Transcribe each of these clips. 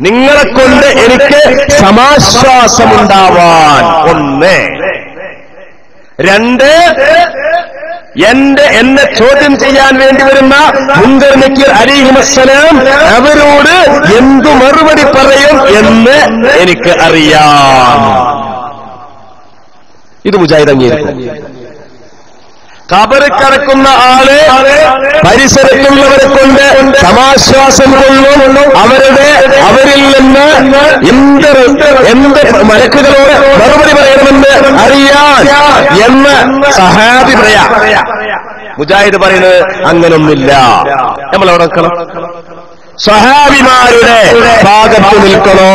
നിങ്ങളെ കൊണ്ട് എനിക്ക് സമാശ്വാസമുണ്ടാവാൻ. ഒന്ന്. രണ്ട്. എന്റെ എന്നെ ചോദ്യം ചെയ്യാൻ വേണ്ടി വരുന്ന മുങ്കർ നക്കീർ അലിഹിമസ്സലാം അവരോട് എന്തു മറുപടി പറയും എന്ന് എനിക്ക് അറിയാം. ഇത് മുജാഹിദ് അംഗീകരിക്കും. കബറ് കടക്കുന്ന ആൾ പരിസരത്തുള്ളവരെ കൊണ്ട് സമാശ്വാസം കൊള്ളും. അവരുടെ അവരിൽ നിന്ന് എന്ത് എന്ത് മലക്കുകളോട് മറുപടി പറയണമെന്ന് അറിയാൻ എന്ന് സഹാബി പറയാ. മുജാഹിദ് പറയുന്നത് അങ്ങനൊന്നില്ല നമ്മൾ അവിടെ നിൽക്കണം സഹാബിമാരുടെ ഭാഗത്ത് നിൽക്കണോ?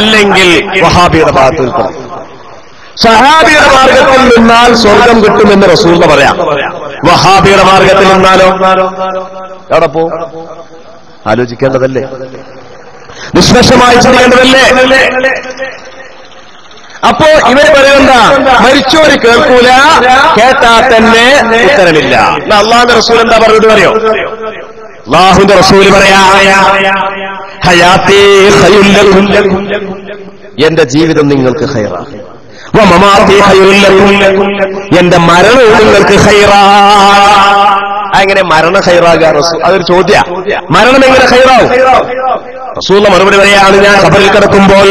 അല്ലെങ്കിൽ വഹാബിയുടെ ഭാഗത്ത് നിൽക്കണോ? സഹാബിയുടെ മാർഗത്തിൽ നിന്നാൽ സ്വർഗം കിട്ടുമെന്ന് റസൂൽ പറയാം. വഹാബിയുടെ മാർഗത്തിൽ നിന്നാലോ? എവിടെ പോ ആലോചിക്കേണ്ടതല്ലേ? നിഷ്പക്ഷമായി ചെയ്യേണ്ടതല്ലേ അപ്പോ ഇവർ പറയുന്ന മരിച്ചോര് കേൾക്കൂല കേട്ടാ തന്നെ ഉത്തരമില്ല. അള്ളാഹുന്റെ റസൂൽ എന്താ പറഞ്ഞത് പറയോ അള്ളാഹുന്റെ റസൂൽ പറയാ. എന്റെ ജീവിതം നിങ്ങൾക്ക് ലക്കും. എന്റെ മരണവും നിങ്ങൾക്ക് ഹൈറാ അങ്ങനെ മരണ ഹൈറാകുക റസൂ അതൊരു ചോദ്യ. മരണം എങ്ങനെ ഹൈറാവും? റസൂള്ള മറുപടി പറയാണ് ഞാൻ ഖബറിൽ കിടക്കുമ്പോൾ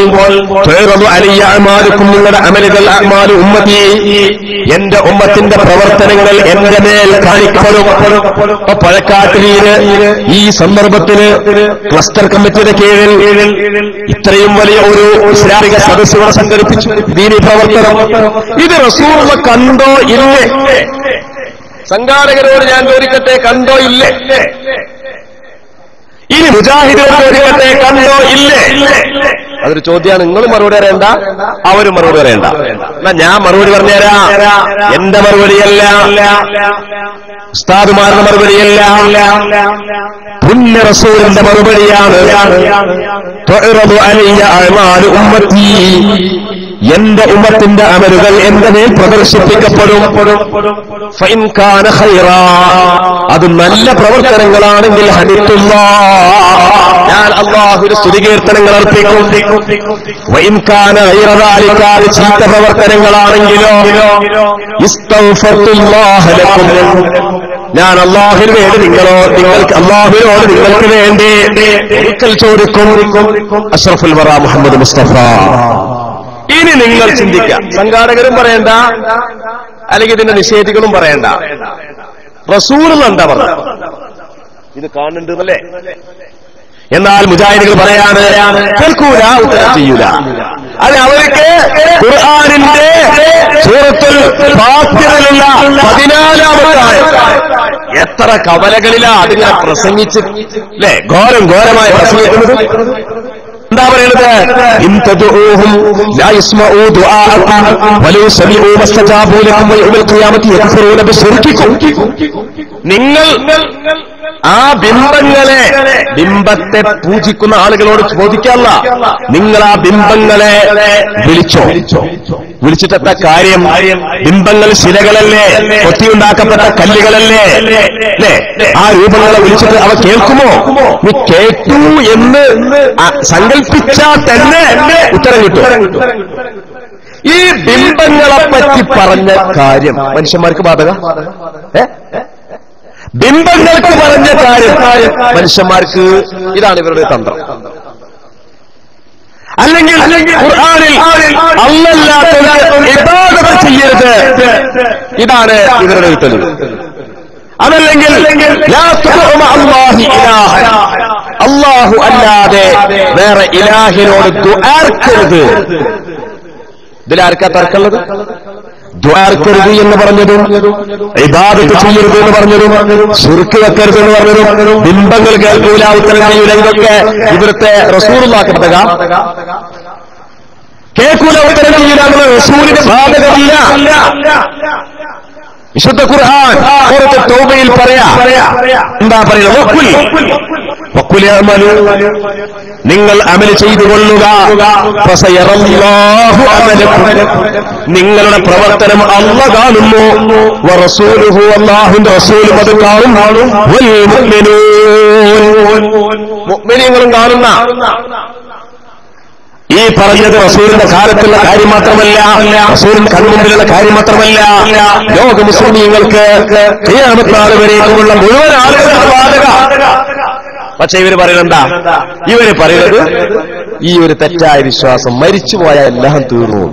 നിങ്ങളുടെ അമലുകൾ ഉമ്മതി എന്റെ ഉമ്മത്തിന്റെ പ്രവർത്തനങ്ങൾ എന്റെ മേൽ കാണിക്കപ്പെടും. ഈ സന്ദർഭത്തിൽ ക്ലസ്റ്റർ കമ്മിറ്റിയുടെ കീഴിൽ ഇത്രയും വലിയ ഒരു ഇസ്ലാമിക സദസ്സുകളെ സംഘടിപ്പിച്ചു. ദീനി പ്രവർത്തനം. ഇത് റസൂള്ള കണ്ടോ ഇല്ലേ? സംഘാടകരോട് ഞാൻ ചോദിക്കട്ടെ കണ്ടോ ഇല്ലേ? ഇനി മുജാഹിദിനോട് ചോദിക്കട്ടെ കണ്ടോ ഇല്ലേ? അതൊരു ചോദ്യമാണ് നിങ്ങൾ മറുപടി അറിയണ്ട അവരും മറുപടി അറിയണ്ട എന്നാ ഞാൻ മറുപടി പറഞ്ഞുതരാ. എന്റെ മറുപടിയല്ല. ഉസ്താദുമാരുടെ മറുപടിയല്ല. പുണ്യ റസൂലിന്റെ മറുപടിയാണ്. ഉമ്മത്തി. എന്റെ ഉമ്മത്തിന്റെ അമലുകൾ എന്റെ മേൽ പ്രദർശിപ്പിക്കപ്പെടും. അത് നല്ല പ്രവർത്തനങ്ങളാണെങ്കിൽ ഹരിത്തുള്ള ഞാൻ അള്ളാഹുവിന് സ്തുതികീർത്തനങ്ങൾ അർപ്പിക്കും. വൈൻ കാന ഖൈറ ദാലിക ചീത്ത പ്രവർത്തനങ്ങളാണെങ്കിലോ ഞാൻ അള്ളാഹുവിന് വേണ്ടി നിങ്ങളോ നിങ്ങൾക്ക് അള്ളാഹുവിനോട് നിങ്ങൾക്ക് വേണ്ടി ഒരിക്കൽ ചോദിക്കും. അഷ്റഫുൽ വറ മുഹമ്മദ് മുസ്തഫ. ഇനി നിങ്ങൾ ചിന്തിക്കാം സംഘാടകരും പറയണ്ട അല്ലെങ്കിൽ ഇതിന്റെ നിഷേധികളും പറയണ്ട. റസൂർ എന്താ ഇത് കാണുന്നുണ്ടെന്നല്ലേ എന്നാൽ മുജാഹിദികൾ പറയാണ് കേൾക്കൂല ഉത്തരം ചെയ്യൂല. അത് അവർക്ക് ഖുർആാനിന്റെ സൂറത്തുൽ ഫാത്തിറിലുള്ള പതിനാലാമത്തായ. എത്ര കവലകളിലാ അതിനെ പ്രസംഗിച്ച് അല്ലെ ഘോരം ഘോരമായി പ്രസംഗിക്കുന്നത്? എന്താ പറയുന്നത് നിങ്ങൾ ആ ബിംബങ്ങളെ ബിംബത്തെ പൂജിക്കുന്ന ആളുകളോട് ചോദിക്കല്ല. നിങ്ങൾ ആ ബിംബങ്ങളെ വിളിച്ചോ? വിളിച്ചിട്ടെത്ത കാര്യം ബിംബങ്ങൾ ശിലകളല്ലേ? കൊത്തിയുണ്ടാക്കപ്പെട്ട കല്ലുകളല്ലേ? അല്ലേ ആ രൂപങ്ങളെ വിളിച്ചിട്ട് അവ കേൾക്കുമോ? നീ കേട്ടു എന്ന് സങ്കല്പിച്ചാൽ തന്നെ ഉത്തരം കിട്ടും. ഈ ബിംബങ്ങളെ പറ്റി പറഞ്ഞ കാര്യം മനുഷ്യന്മാർക്ക് ബാധക? ബിംബങ്ങൾക്ക് പറഞ്ഞ കാര്യം മനുഷ്യന്മാർക്ക് ഇതാണ് ഇവരുടെ തന്ത്രം. അല്ലെങ്കിൽ അല്ലെങ്കിൽ അല്ലല്ലാത്ത ഇബാദത്ത് ചെയ്യരുത്. ഇതാണ് ഇവരുടെ തെളിവ് അതല്ലെങ്കിൽ അല്ലാഹു അല്ലാതെ വേറെ ഇലാഹിനോട് ആർക്കരുത് ഇതിലാർക്കാ തർക്കമുള്ളത്? ദ്വാർക്കരുത് എന്ന് പറഞ്ഞതും ഇബാദത്ത് ചെയ്യരുത് എന്ന് പറഞ്ഞതും സുർക്ക് വെക്കരുത് എന്ന് പറഞ്ഞതും ബിംബങ്ങൾ കേൾക്കൂല ഉത്തരം ചെയ്യൂല ഇതൊക്കെ ഇവിടുത്തെ റസൂറുള്ളാക്കപ്പെട്ടക കേൾക്കൂല ഉത്തരം ചെയ്യൂല എന്നുള്ള റസൂലിന്റെ വിശുദ്ധ സൂറത്ത് തൗബയിൽ പറയാ. എന്താ പറയുന്നത് നിങ്ങൾ അമൽ ചെയ്തു കൊള്ളുക. നിങ്ങളുടെ പ്രവർത്തനം അല്ല കാണുന്നു. അല്ലാഹുവിന്റെ റസൂലും അത് കാണും. വൽ മുഅ്മിനൂൻ. മുഅ്മിനീങ്ങളും കാണുന്ന. ഈ പറഞ്ഞത് റസൂലിന്റെ കാലത്തുള്ള കാര്യം മാത്രമല്ല. റസൂലിന്റെ കൺമുമ്പിലുള്ള കാര്യം മാത്രമല്ല. ലോക മുസ്ലിമീങ്ങൾക്ക് ക്രിയാമത്താൾ വരേക്കുമുള്ള മുഴുവൻ ബാധക പക്ഷെ ഇവർ പറയുന്നത് എന്താ? ഇവർ പറയുന്നത് ഈ ഒരു തെറ്റായ വിശ്വാസം മരിച്ചു പോയ എല്ലാം തീർന്നു.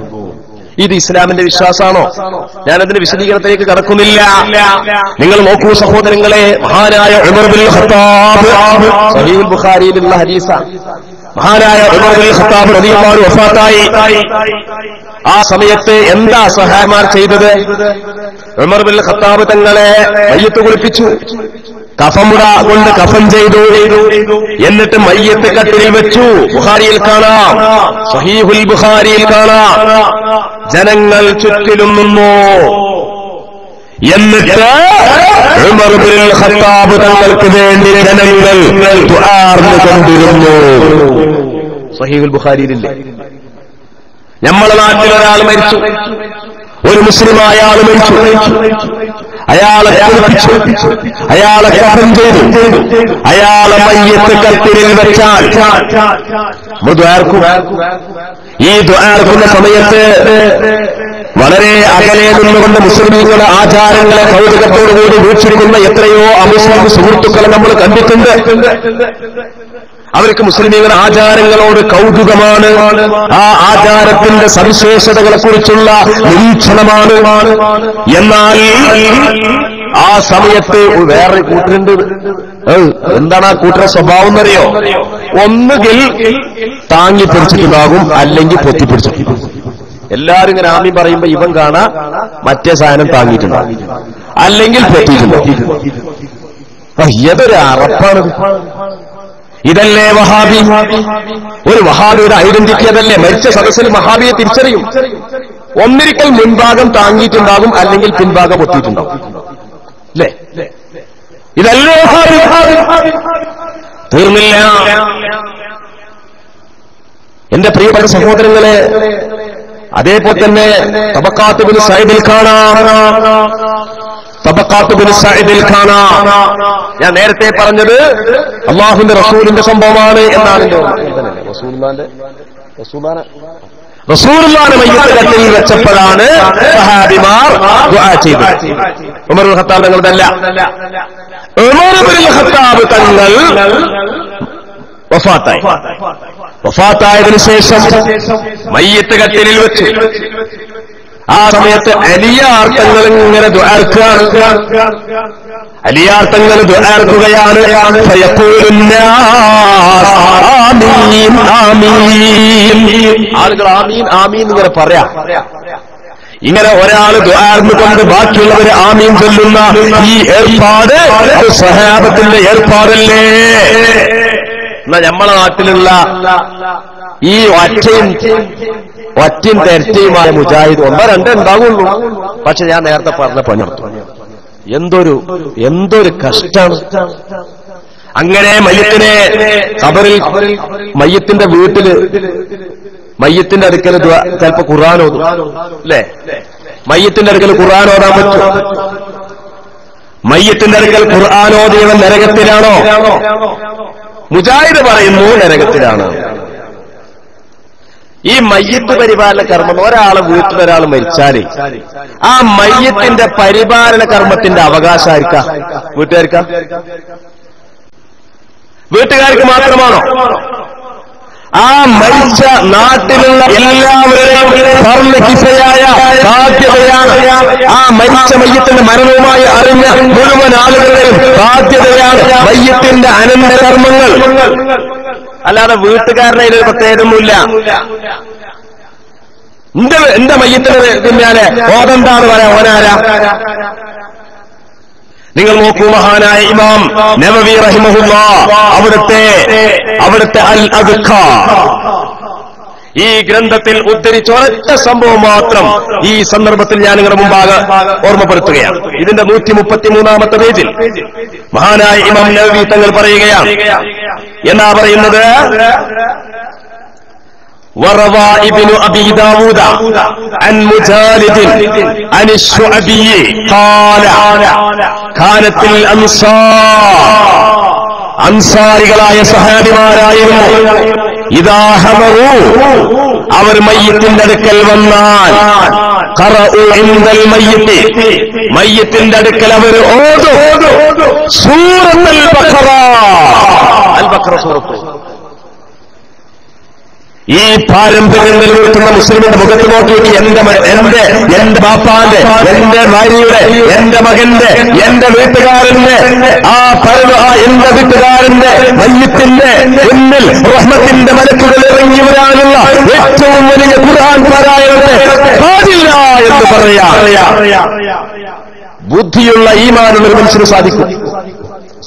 ഇത് ഇസ്ലാമിന്റെ വിശ്വാസമാണോ? ഞാനതിന്റെ വിശദീകരണത്തിലേക്ക് കടക്കുന്നില്ല. നിങ്ങൾ നോക്കൂ സഹോദരങ്ങളെ മഹാനായ ബുഖാരിയിലുള്ള മഹാനായ ഖത്താബ് വഫാത്തായി. ആ സമയത്ത് എന്താ സഹായമാർ ചെയ്തത്? ഉമർ ബിൻ ഖത്താബ് തങ്ങളെ മയ്യത്ത് കുളിപ്പിച്ചു. കഫമുട കൊണ്ട് കഫം ചെയ്തു. എന്നിട്ട് മയ്യത്ത് കട്ടിൽ വെച്ചു. ബുഹാരിയിൽ കാണാം. സഹീഹുൽ ബുഹാരിയിൽ കാണാം. ജനങ്ങൾ ചുറ്റിലും നിന്നു. എന്നിട്ട് വേണ്ടി ജനങ്ങൾ കൊണ്ടിരുന്നു. സഹീഹുൽ ബുഹാരിയിലില്ലേ നമ്മളെ നാട്ടിൽ ഒരാൾ മരിച്ചു. ഒരു മുസ്ലിമായ ആൾ മരിച്ചു. അയാളെ കുളിപ്പിച്ചു അയാളെ കഫൻ ചെയ്തു അയാളെ മയ്യത്ത് കത്തിരിൽ വെച്ചാൽ ദ്വാർക്കും ഈ ദ്വാർക്കുന്ന സമയത്ത് വളരെ അകലെ നിന്നുകൊണ്ട് മുസ്ലിമീങ്ങളുടെ ആചാരങ്ങളെ കൗതുകത്തോടുകൂടി വീക്ഷിക്കുന്ന എത്രയോ അമുസ്ലിം സുഹൃത്തുക്കളെ നമ്മൾ കണ്ടിട്ടുണ്ട്. അവർക്ക് മുസ്ലിമീങ്ങളുടെ ആചാരങ്ങളോട് കൗതുകമാണ്. ആ ആചാരത്തിന്റെ സവിശേഷതകളെ കുറിച്ചുള്ള നിരീക്ഷണമാണ്. എന്നാൽ ആ സമയത്ത് വേറെ കൂട്ടരുണ്ട്. എന്താണ് ആ കൂട്ടരുടെ സ്വഭാവം എന്നറിയോ? ഒന്നുകിൽ താങ്ങി പിടിച്ചിട്ടുണ്ടാകും അല്ലെങ്കിൽ പൊത്തിപ്പിടിച്ചിട്ടുണ്ടാകും എല്ലാരും ഇങ്ങനെ ആമി പറയുമ്പോ ഇവൻ കാണാ മറ്റേ സാധനം താങ്ങിയിട്ടുണ്ടാകും അല്ലെങ്കിൽ പൊത്തിയിട്ടുണ്ടാകും ഏതൊരു അറപ്പാണത് ഇതല്ലേ വഹാബി? ഒരു വഹാബിയുടെ ഐഡന്റിറ്റി അതല്ലേ മരിച്ച സദസ്സിൽ വഹാബിയെ തിരിച്ചറിയും. ഒന്നിരിക്കൽ മുൻഭാഗം താങ്ങിയിട്ടുണ്ടാകും അല്ലെങ്കിൽ പിൻഭാഗം ഒത്തിയിട്ടുണ്ടാവും അല്ലേ ഇതല്ലേ വഹാബി? തീർന്നില്ല. എന്റെ പ്രിയപ്പെട്ട സഹോദരങ്ങളെ അതേപോലെ തന്നെ തബക്കാത്തുബിന് സൈഡിൽ കാണാം. ഞാൻ നേരത്തെ പറഞ്ഞത് അള്ളാഹുന്റെ റസൂലിന്റെ സംഭവമാണ് എന്നാണ് റസൂലിന്റെ റസൂലുള്ളാനെ മയ്യത്ത് കട്ടിൽ വെച്ചപ്പോഴാണ് സഹാബിമാർ ദുആ ചെയ്തത്. ഉമർ ഇബ്നു ഖത്താബ് തങ്ങളതല്ല ഉമർ ഇബ്നു ഖത്താബ് തങ്ങൾ വഫാത്തായി. വഫാത്തായതിനു ശേഷം മയ്യത്ത് കത്തിൽ വെച്ചു. ആ സമയത്ത് അലിയാർത്ഥങ്ങൾ ഇങ്ങനെ ദ്വാർക്കുകയാണ് ആമീൻ ആമീൻ. ആളുകൾ ആമീൻ ആമീൻ ഇങ്ങനെ പറയാ. ഇങ്ങനെ ഒരാൾ കൊണ്ട് ബാക്കിയുള്ളവർ ആമീൻ ചൊല്ലുന്ന ഈ ഏർപ്പാട് സഹാബത്തിന്റെ ഏർപ്പാടല്ലേ? എന്നാ നമ്മളെ നാട്ടിലുള്ള ഈ ഒറ്റയും ഒറ്റയും തെരറ്റയുമായ മുജാഹിദ് ഒന്നോ രണ്ടേ ഉണ്ടാവുള്ളൂ. പക്ഷെ ഞാൻ നേരത്തെ പറഞ്ഞ പണിയെടുത്തു എന്തൊരു എന്തൊരു കഷ്ടാണ്. അങ്ങനെ മയ്യത്തിനെ കബറിൽ മയ്യത്തിന്റെ വീട്ടിൽ മയ്യത്തിന്റെ അടുക്കൽ ചിലപ്പോ ഖുർആൻ ഓതും. അല്ലേ? മയ്യത്തിന്റെ അടുക്കൽ ഖുർആൻ ഓതാൻ പറ്റും മയ്യത്തിന്റെ അടുക്കൽ ഖുർആൻ നരകത്തിലാണോ? മുജാഹിദ് പറയുന്നു നരകത്തിലാണ്. ഈ മയ്യത്ത് പരിപാലന കർമ്മം ഒരാളെ വീട്ടിലൊരാൾ മരിച്ചാൽ ആ മയ്യത്തിന്റെ പരിപാലന കർമ്മത്തിന്റെ അവകാശം ആയിരിക്കാം വീട്ടുകാർക്ക? വീട്ടുകാർക്ക് മാത്രമാണോ? ആ മരിച്ച നാട്ടിലുള്ള എല്ലാവരുടെയും ആ മരിച്ച മയ്യത്തിന്റെ മരണവുമായി അറിഞ്ഞ മുഴുവൻ ആളുകളുടെയും ബാധ്യതയാണ് മയ്യത്തിന്റെ അനന്തകർമ്മങ്ങൾ അല്ലാതെ വീട്ടുകാരുടെ ഒരു പ്രത്യേകതയൊന്നുമില്ല. എന്റെ എന്റെ മയ്യത്തിന് പിന്നാലെ ഓതെന്താണ് പറയാ? ഓനാരാ? നിങ്ങൾ നോക്കൂ മഹാനായ ഇമാം നബവി റഹിമഹുല്ല. അവിടുത്തെ അവിടുത്തെ അൽ അദ്ഖ ഈ ഗ്രന്ഥത്തിൽ ഉദ്ധരിച്ച ഒരൊറ്റ സംഭവം മാത്രം ഈ സന്ദർഭത്തിൽ ഞാൻ നിങ്ങളുടെ മുമ്പാകെ ഓർമ്മപ്പെടുത്തുകയാണ് ഇതിന്റെ നൂറ്റി മുപ്പത്തിമൂന്നാമത്തെ പേജിൽ മഹാനായ ഇമാം നബി തങ്ങൾ പറയുകയാണ് എന്നാ പറയുന്നത് وروى ابن ابي داود عن مجالد عن الشعبي قال كانت الانصار അൻസാരികളായ സഹാബിമാരായിരുന്നു ഇതാഹമറു അവർ മയ്യത്തിന്റെ അടുക്കൽ വന്നാൽ. മയ്യത്തിന്റെ അടുക്കൽ അവർ ഓതോ സൂറത്തുൽ ബഖറ. അൽ ബഖറ സൂറത്ത്. ഈ പാരമ്പര്യം നിലനിർത്തുന്ന മുസ്ലിമിന്റെ മുഖത്ത് നോക്കിയിട്ട് എന്റെ എന്റെ എന്റെ ബാപ്പാന്റെ എന്റെ ഭാര്യയുടെ എന്റെ മകന്റെ എന്റെ വീട്ടുകാരന്റെ ആ പരവ എന്റെ വീട്ടുകാരന്റെ മല്യത്തിന്റെ മുന്നിൽ റഹ്മത്തിന്റെ മലക്കുകൾ ഇറങ്ങി വരാനുള്ള ഏറ്റവും വലിയ ഖുർആൻ പാരായണത്തെ പാടില്ല എന്ന് പറയാ. ബുദ്ധിയുള്ള ഈമാനുള്ള ഒരു മനുഷ്യന് സാധിക്കും.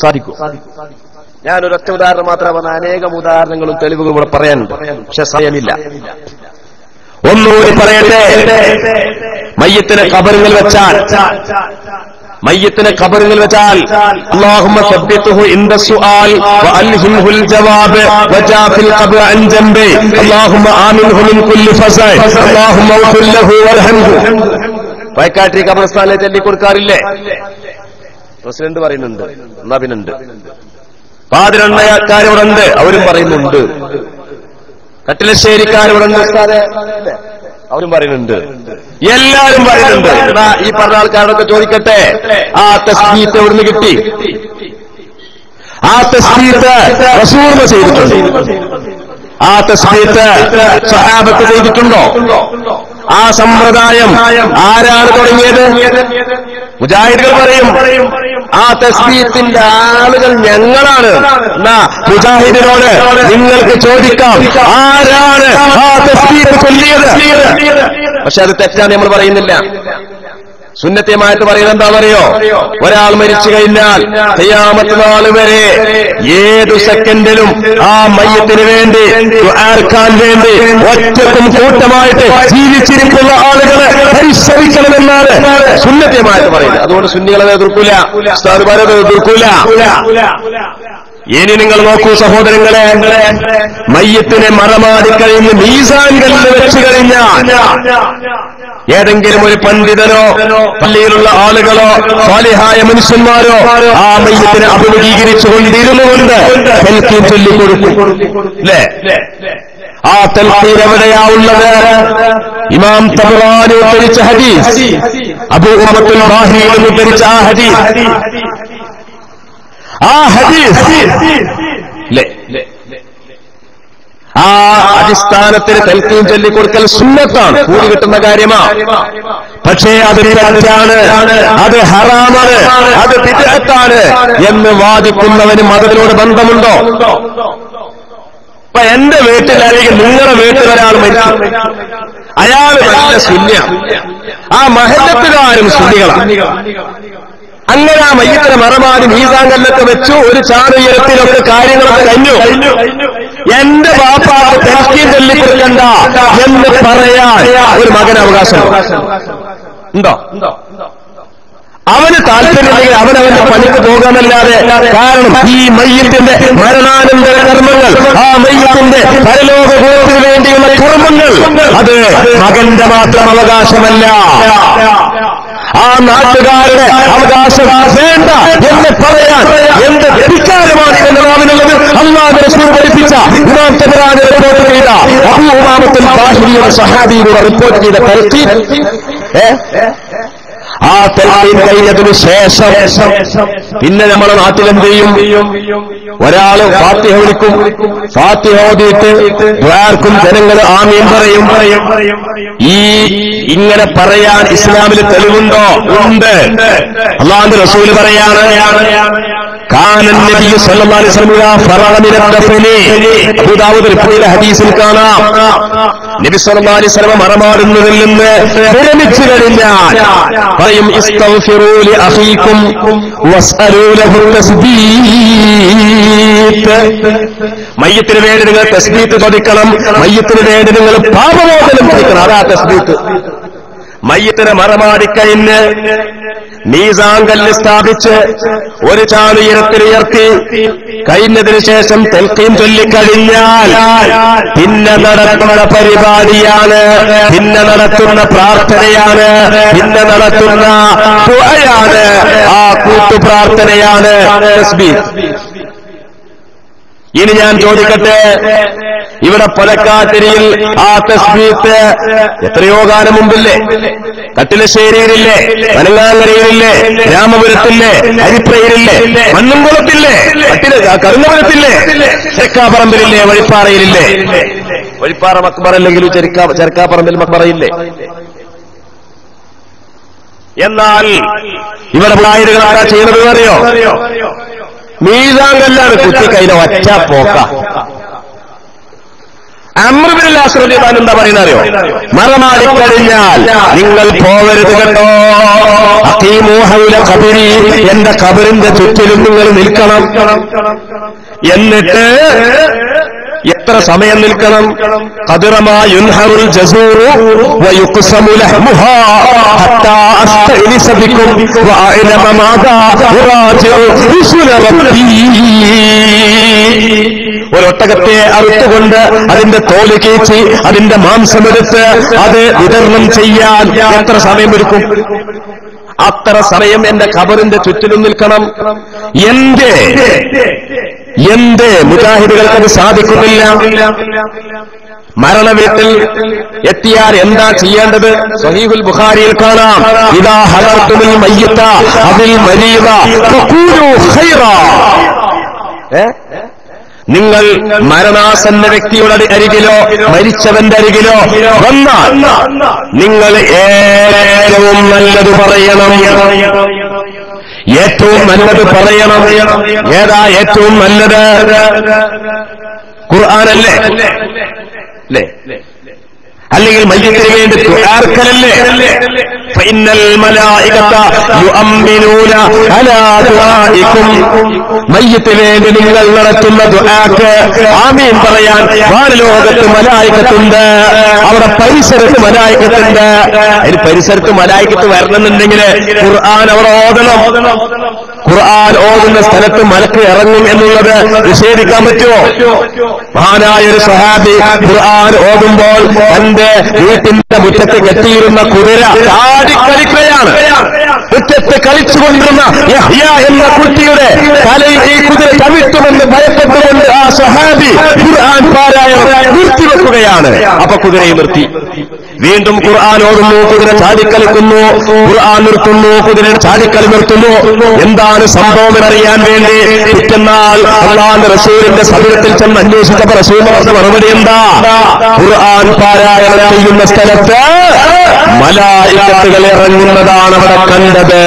സാധിക്കും. ഞാൻ ഒരൊറ്റ ഉദാഹരണം മാത്രം പറഞ്ഞ അനേകം ഉദാഹരണങ്ങളും തെളിവുകൾ ഇവിടെ പറയാനുണ്ട്. പക്ഷെ സമയമില്ല. ഒന്നുകൂടി പറയട്ടെ. മയ്യത്തിനെ കബറുകൾ വെച്ചാൽ മയ്യത്തിനെ കബറുകൾ വെച്ചാൽ അല്ലാഹുമ്മ കബറസ്ഥാനെ ഇന്ദ സുആൽ വജാഫിൽ അല്ലാഹുമ്മ ആമിൻഹു മിൻ അല്ലാഹുമ്മ ലഹു പ്രസിഡന്റ് പറയുന്നുണ്ട് നബിനുണ്ട്. പാതിരണ്ണക്കാരിവിടുണ്ട് അവരും പറയുന്നുണ്ട്. കട്ടിലശ്ശേരിക്കാരിവിടുണ്ട്. അവരും പറയുന്നുണ്ട്. എല്ലാരും പറയുന്നുണ്ട്. ഈ പറഞ്ഞ ആൾക്കാരോടൊക്കെ ചോദിക്കട്ടെ? ആ തസ്ബീത്ത് എവിടുന്ന് കിട്ടി? ആ തസ്ബീത്ത് റസൂർമ ചെയ്തിട്ടുണ്ട്. ആ തസ്ബീത്ത് സഹാബത്ത് ചെയ്തിട്ടുണ്ടോ? ആ സമ്പ്രദായം ആരാണ് തുടങ്ങിയത്? മുജാഹിദുകൾ പറയും ആ തസ്ബീത്തിന്റെ ആളുകൾ ഞങ്ങളാണ്. എന്നാ മുജാഹിദിനോട് നിങ്ങൾക്ക് ചോദിക്കാം ആരാണ് ആ തസ്ബീത്ത് പക്ഷെ അത് തെറ്റാണ് നമ്മൾ പറയുന്നില്ല. സുന്നത്യമായിട്ട് പറയുന്നത് എന്താണെന്നറിയോ? ഒരാൾ മരിച്ചു കഴിഞ്ഞാൽ ചെയ്യാമത്ത നാൾ വരെ ഏതു സെക്കൻഡിലും ആ മയ്യത്തിന് വേണ്ടി ആർക്കാൻ വേണ്ടി ഒറ്റക്കും കൂട്ടമായിട്ട് ജീവിച്ചിരിക്കുന്ന ആളുകളെ പരിശ്രമിക്കണമെന്നാണ് സുന്നത്യമായിട്ട് പറയുന്നത്. അതുകൊണ്ട് സുന്നികളെ എതിർക്കൂല ഉസ്താദുമാരെ എതിർക്കൂല ഇനി നിങ്ങൾ നോക്കൂ സഹോദരങ്ങളെ മയ്യത്തിനെ മറമാടി കഴിഞ്ഞ് മീസാൻ കല്ല് വെച്ച് കഴിഞ്ഞാൽ ഏതെങ്കിലും ഒരു പണ്ഡിതനോ പള്ളിയിലുള്ള ആളുകളോ സ്വാലിഹായ മനുഷ്യന്മാരോ ആ മയ്യത്തിനെ അഭിമുഖീകരിച്ചു കൊണ്ടിരുന്നു കൊണ്ട് തെൽക്കീൻ ചൊല്ലിക്കൊടുക്കും. അല്ലേ ആ തൽക്കീർ എവിടെയാ ഉള്ളത്? ഇമാം തബറാനി ഉദ്ധരിച്ച ഹദീസ്. അബൂ ഉമത്തുൽ ബാഹിയിൽ ഉദ്ധരിച്ച ആ ഹദീസ്. ആ ഹദീസ്. ആ അടിസ്ഥാനത്തിന് തൽക്കീം ചൊല്ലിക്കൊടുക്കൽ സുന്നത്താണ്. കൂടി കിട്ടുന്ന കാര്യമാണ് പക്ഷേ അത് തെറ്റാണ്. അത് ഹറാമാണ്. അത് വിദഗ്ധാണ് എന്ന് വാദിക്കുന്നവന് മതത്തിനോട് ബന്ധമുണ്ടോ? ഇപ്പൊ എന്റെ വീട്ടിൽ അല്ലെങ്കിൽ നിങ്ങളുടെ വീട്ടിൽ ഒരാൾ മരിച്ചു. അയാൾ നല്ല ശൂന്യ ആ മഹല്ലത്തുകാരും ശുദ്ധികളാണ് അങ്ങനെ ആ മയ്യത്തിനെ മറമാതി മീസാങ്കല്ലൊക്കെ വെച്ചു ഒരു ചാറുയരത്തിലൊക്കെ കാര്യങ്ങളൊക്കെ കഴിഞ്ഞു. എന്റെ ബാപ്പാക്ക് തെൽക്കീം ചൊല്ലിക്കൊടുക്കണ്ട എന്ന് പറയാൻ ഒരു മകൻ അവകാശം ഉണ്ടോ? അവന് താല്പര്യമില്ലെങ്കിൽ അവൻ അവന്റെ പണിക്ക് പോകാമല്ലാതെ കാരണം ഈ മയ്യത്തിന്റെ മരണാനന്തര കർമ്മങ്ങൾ ആ മയ്യത്തിന്റെ പരലോകബോധത്തിന് വേണ്ടിയുള്ള കർമ്മങ്ങൾ അത് മകന്റെ മാത്രം അവകാശമല്ല. ആ നാട്ടുകാരുടെ അവകാശം വേണ്ട എന്ന് പറയാൻ എന്ത് വ്യഭിചാരമാണ് എന്റെ നാവിനുള്ളത് അള്ളാഹ് റസൂൽ പഠിപ്പിച്ച ഇമാം തബറാനി റിപ്പോർട്ട് ചെയ്ത അബൂമാമത്തുൽ ബാഹിരിയുടെ സഹാബിയുടെ റിപ്പോർട്ട് ചെയ്ത ഏ? ആ തെൽക്കീൻ കഴിഞ്ഞതിന് ശേഷം പിന്നെ നമ്മുടെ നാട്ടിലെന്ത് ചെയ്യും? ഒരാൾ ഫാത്തിഹ വിളിക്കും. ഫാത്തിഹ ഓതിയിട്ട് ആർക്കും ജനങ്ങൾ ആമീൻ പറയും. ഈ ഇങ്ങനെ പറയാൻ ഇസ്ലാമിൽ തെളിവുണ്ടോ? ഉണ്ട്. അള്ളാന്റെ റസൂൽ പറയാണ്. ഹദീസിൽ കാണാം. നബി സല്ലല്ലാഹി അലൈഹി മറമാടുന്നതിൽ നിന്ന് വിരമിച്ചു കഴിഞ്ഞാൽ പറയും ഇസ്തഗ്ഫിറൂ ലി അഖീക്കും വസ്അലൂ ലഹു തസ്ബീത്ത്. മയ്യത്തിന് വേണ്ടി നിങ്ങൾ തസ്ബീത്ത് ചോദിക്കണം. മയ്യത്തിന് വേണ്ടി നിങ്ങൾ പാപമോചനം ചോദിക്കണം. അതാ തസ്ബീത്ത്. മയ്യത്തിനെ മറമാടിക്കഴിഞ്ഞ് മീസാങ്കല്ല് സ്ഥാപിച്ച് ഒരു ചാലുയരത്തിലുയർത്തി കഴിഞ്ഞതിന് ശേഷം തെൽക്കീം ചൊല്ലിക്കഴിഞ്ഞാൽ പിന്നെ നടക്കുന്ന പരിപാടിയാണ് പിന്നെ നടത്തുന്ന പ്രാർത്ഥനയാണ് പിന്നെ നടത്തുന്ന ദുആയാണ്. ആ കൂട്ടു പ്രാർത്ഥനയാണ് തസ്ബീഹ്. ഇനി ഞാൻ ചോദിക്കട്ടെ ഇവിടെ പൊലക്കാത്തിരിയിൽ ആ തസ്ബീത്ത് എത്രയോ കാലം മുമ്പില്ലേ? കട്ടിലശ്ശേരിയിലില്ലേ? പനങ്ങാങ്കരയിലില്ലേ രാമപുരത്തില്ലേ? അരിപ്പയിലില്ലേ മണ്ണുംകുളത്തില്ലേ? കട്ടില കരുന്നപുരത്തില്ലേ ചെക്കാപ്പറമ്പിലില്ലേ? വഴിപ്പാറയിലില്ലേ? വഴിപ്പാറ മക്ബറല്ലെങ്കിലും ചെറുക്കാ ചെറുക്കാപ്പറമ്പിൽ മക്ബറയില്ലേ? എന്നാൽ ഇവിടെ ആയിരങ്ങളാരാ ചെയ്യുന്നത് അറിയോ? മീസാങ്കല്ലാണ് കുത്തി കയ്യിലെ ഒറ്റ പോക്ക. അമൃതിലാശ്രദ്ധാൻ എന്താ പറയുന്ന അറിയോ മറമാടിക്കഴിഞ്ഞാൽ നിങ്ങൾ പോവരുത് കേട്ടോ. അക്കീമോഹയിലെ കബരി എന്റെ കബറിന്റെ ചുറ്റിലും നിങ്ങൾ നിൽക്കണം. എന്നിട്ട് എത്ര സമയം നിൽക്കണം? കതിറമായുൻഹറുൽ ഒരൊട്ടകത്തെ അറുത്തുകൊണ്ട് അതിന്റെ തോൽ കീച്ചി അതിന്റെ മാംസമെടുത്ത് അത് വിതരണം ചെയ്യാൻ എത്ര സമയമെടുക്കും? അത്ര സമയം എന്റെ ഖബറിന്റെ ചുറ്റിലും നിൽക്കണം. എന്റെ എന്റെ മുജാഹിദുകൾക്ക് അത് സാധിക്കുന്നില്ല? മരണവീട്ടിൽ എത്തിയാൽ എന്താ ചെയ്യേണ്ടത്? സഹീഹുൽ ബുഖാരിയിൽ കാണാം. ഇതാ ഹലർത്തുമിൽ മയ്യത്ത അതിൽ ഏ? നിങ്ങൾ മരണാസന്ന വ്യക്തിയുടെ അരികിലോ മരിച്ചവന്റെ അരികിലോ വന്നാൽ നിങ്ങൾ ഏറ്റവും നല്ലത് പറയണം. ഏറ്റവും നല്ലത് പറയണം. ഏതാ ഏറ്റവും നല്ലത്? ഖുർആാനല്ലേ? അല്ലേ? അല്ലെങ്കിൽ മയ്യത്തിന് വേണ്ടി ദുആർക്കലല്ലേ മയ്യത്തിന് വേണ്ടി നിങ്ങൾ നടത്തുന്ന ദുആക്ക് ആമീൻ പറയാൻ വാനലോകത്ത് മലായിക്കത്തുണ്ട്. അവിടെ പരിസരത്ത് മലായിക്കത്തുണ്ട്. അതിന് പരിസരത്ത് മലായിക്കത്ത് വരണമെന്നുണ്ടെങ്കിൽ ഖുർആൻ അവിടെ ഓതണം. ഖുർആൻ ഓതുന്ന സ്ഥലത്ത് മലക്ക് ഇറങ്ങും എന്നുള്ളത് നിഷേധിക്കാൻ പറ്റുമോ? മഹാനായ ഒരു സഹാബി ഖുർആൻ ഓതുമ്പോൾ തന്റെ വീട്ടിന്റെ മുറ്റത്ത് കെട്ടിയിരുന്ന കുതിര ചാടിക്കളിക്കുകയാണ് മുറ്റത്ത് കളിച്ചുകൊണ്ടിരുന്ന എന്ന കുട്ടിയുടെ തലയിൽ ഈ കുതിര ചവിട്ടുമെന്ന് ഭയപ്പെട്ടുകൊണ്ട് ആ സഹാബി ഖുർആൻ പാരായണം നിർത്തിവെക്കുകയാണ്. അപ്പൊ കുതിരയെ നിർത്തി. വീണ്ടും ഖുർആൻ ഓടുന്നു കുതിര ചാടിക്കളിക്കുന്നു ഖുർആൻ നിർത്തുന്നു കുതിര ചാടിക്കളി നിർത്തുന്നു. എന്താണ് സംഭവം എന്നറിയാൻ വേണ്ടി പിറ്റന്നാൾ അള്ളാന്റെ റസൂലിന്റെ സബിരത്തിൽ ചെന്ന് അന്വേഷിച്ചപ്പോ റസൂലിന്റെ മറുപടി എന്താ? ഖുർആൻ പാരായണം ചെയ്യുന്ന സ്ഥലത്ത് മലായിക്കത്തുകൾ ഇറങ്ങുന്നതാണ് അവിടെ കണ്ടത്.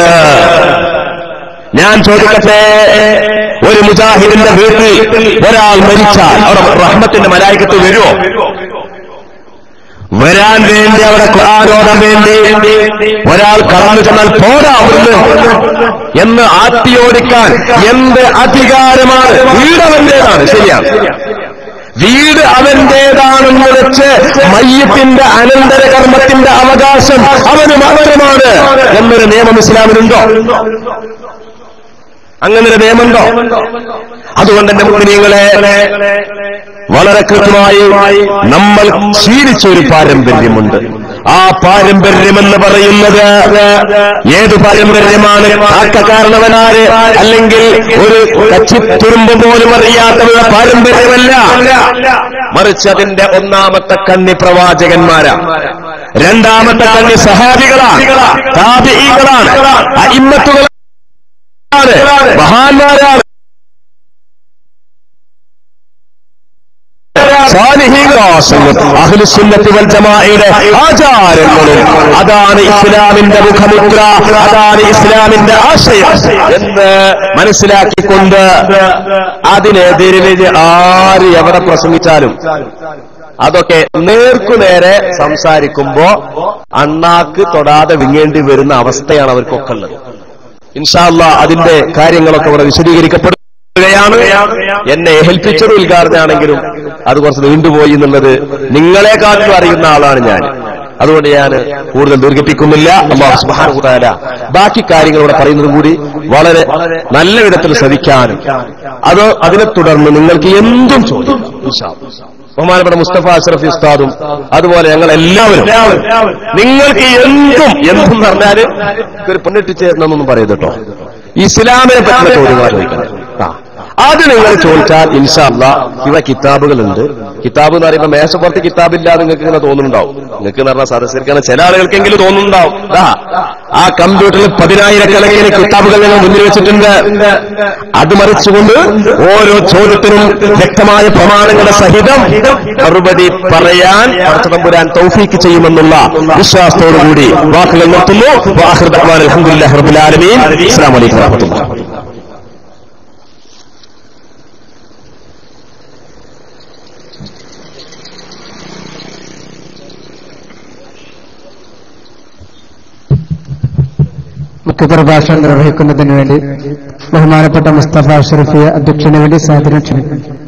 ഞാൻ ചോദിക്കട്ടെ ഒരു മുജാഹിദിന്റെ വീട്ടിൽ ഒരാൾ മരിച്ചാൽ അവിടെ റഹ്മത്തിന്റെ മലായിക്കത്ത് വരുമോ വരാൻ വേണ്ടി അവിടെ ആരോടാൻ വേണ്ടി ഒരാൾ കടന്നു ചെന്നാൽ പോരാ എന്ന് ആട്ടിയോടിക്കാൻ എന്ത് അധികാരമാണ്? വീടവന്റേതാണ് ശരിയാണ്. വീട് അവന്റേതാണെന്ന് വെച്ച് മയ്യത്തിന്റെ അനന്തര കർമ്മത്തിന്റെ അവകാശം അവന് മാത്രമാണ് എന്നൊരു നിയമം ഇസ്ലാമിനുണ്ടോ? അങ്ങനെ ഒരു നിയമമുണ്ടോ? അതുകൊണ്ട് എന്റെ മുന്നിലെ വളരെ കൃത്യമായി നമ്മൾ ശീലിച്ച ഒരു പാരമ്പര്യമുണ്ട്. ആ പാരമ്പര്യമെന്ന് പറയുന്നത് ഏത് പാരമ്പര്യമാണ്? കാരണവനാര്? അല്ലെങ്കിൽ ഒരു കച്ചിത്തുരുമ്പ് പോലും അറിയാത്തവരുടെ പാരമ്പര്യമല്ല. മറിച്ച് അതിന്റെ ഒന്നാമത്തെ കണ്ണി പ്രവാചകന്മാരാ. രണ്ടാമത്തെ കണ്ണി സഹാബികളാണ് അയിമ്മത്തുകളാണ്. മഹാന്മാരാണ്. സാലിഹീങ്ങളും ആചാരങ്ങളും. അതാണ് ഇസ്ലാമിന്റെ മുഖമുദ്ര അതാണ് ഇസ്ലാമിന്റെ ആശയം എന്ന് മനസ്സിലാക്കിക്കൊണ്ട് അതിനെതിരെ ആര് എവിടെ പ്രസംഗിച്ചാലും. അതൊക്കെ നേർക്കുനേരെ സംസാരിക്കുമ്പോ അണ്ണാക്ക് തൊടാതെ വിങ്ങേണ്ടി വരുന്ന അവസ്ഥയാണ് അവർക്കൊക്കെ ഉള്ളത്. ഇൻഷാല്ല അതിന്റെ കാര്യങ്ങളൊക്കെ ഇവിടെ വിശദീകരിക്കപ്പെടുകയാണ് എന്നെ ഏൽപ്പിച്ചത് ഉദ്ഘാടനാണെങ്കിലും അത് കുറച്ച് നീണ്ടുപോയി എന്നുള്ളത് നിങ്ങളെക്കാട്ടിലും അറിയുന്ന ആളാണ് ഞാൻ. അതുകൊണ്ട് ഞാൻ കൂടുതൽ ദീർഘിപ്പിക്കുന്നില്ല. ബാക്കി കാര്യങ്ങൾ ഇവിടെ പറയുന്നതും കൂടി വളരെ നല്ല വിധത്തിൽ ശ്രദ്ധിക്കാനും. അത് അതിനെ തുടർന്ന് നിങ്ങൾക്ക് എന്തും ചോദിക്കാം. ബഹുമാനപ്പെട്ട മുസ്തഫ അഷ്റഫി ഉസ്താദും അതുപോലെ ഞങ്ങൾ എല്ലാവരും നിങ്ങൾക്ക് എന്തും എന്തും പറഞ്ഞാൽ ഒരു പെണ്ണിട്ടിച്ചേരണമെന്നൊന്നും പറയരുത് കേട്ടോ. ഇസ്ലാമിനെ പറ്റുന്ന ചോദ്യങ്ങളാണ് ചോദിക്കുന്നത്. ആ. അത് നിങ്ങൾ ചോദിച്ചാൽ ഇൻഷാല്ല ഇവിടെ കിതാബുകളുണ്ട്. കിതാബ് എന്ന് പറയുമ്പോൾ മേശപ്പുറത്ത് കിതാബില്ല നിങ്ങൾക്ക് ഇങ്ങനെ തോന്നുന്നുണ്ടാവും. നിങ്ങൾക്ക് എന്ന് പറഞ്ഞാൽ സദസ്സരിക്കുന്ന ചില ആളുകൾക്കെങ്കിലും തോന്നുന്നുണ്ടാവും. ആ കമ്പ്യൂട്ടറിൽ പതിനായിരക്കണക്കിന് കിതാബുകൾ ഞങ്ങൾ മുന്നിൽ വെച്ചിട്ടുണ്ട്. അത് മറിച്ചുകൊണ്ട് ഓരോ ചോദ്യത്തിനും വ്യക്തമായ പ്രമാണങ്ങളുടെ സഹിതം മറുപടി പറയാൻ പടച്ചതമ്പുരാൻ തൗഫീക്ക് ചെയ്യുമെന്നുള്ള വിശ്വാസത്തോടുകൂടി വാക്കുകൾ നിർത്തുന്നു. വാഹൃദ് അലഹമുല്ലാ റബുൽ ആലമീൻ. അസ്സാം വലൈക്കും വാഹമത്തുള്ള മുഖ്യപ്രഭാഷണം നിർവഹിക്കുന്നതിന് വേണ്ടി ബഹുമാനപ്പെട്ട മുസ്തഫ ഷെറഫിയ അധ്യക്ഷന് വേണ്ടി സാധനം ക്ഷണിക്കുന്നു.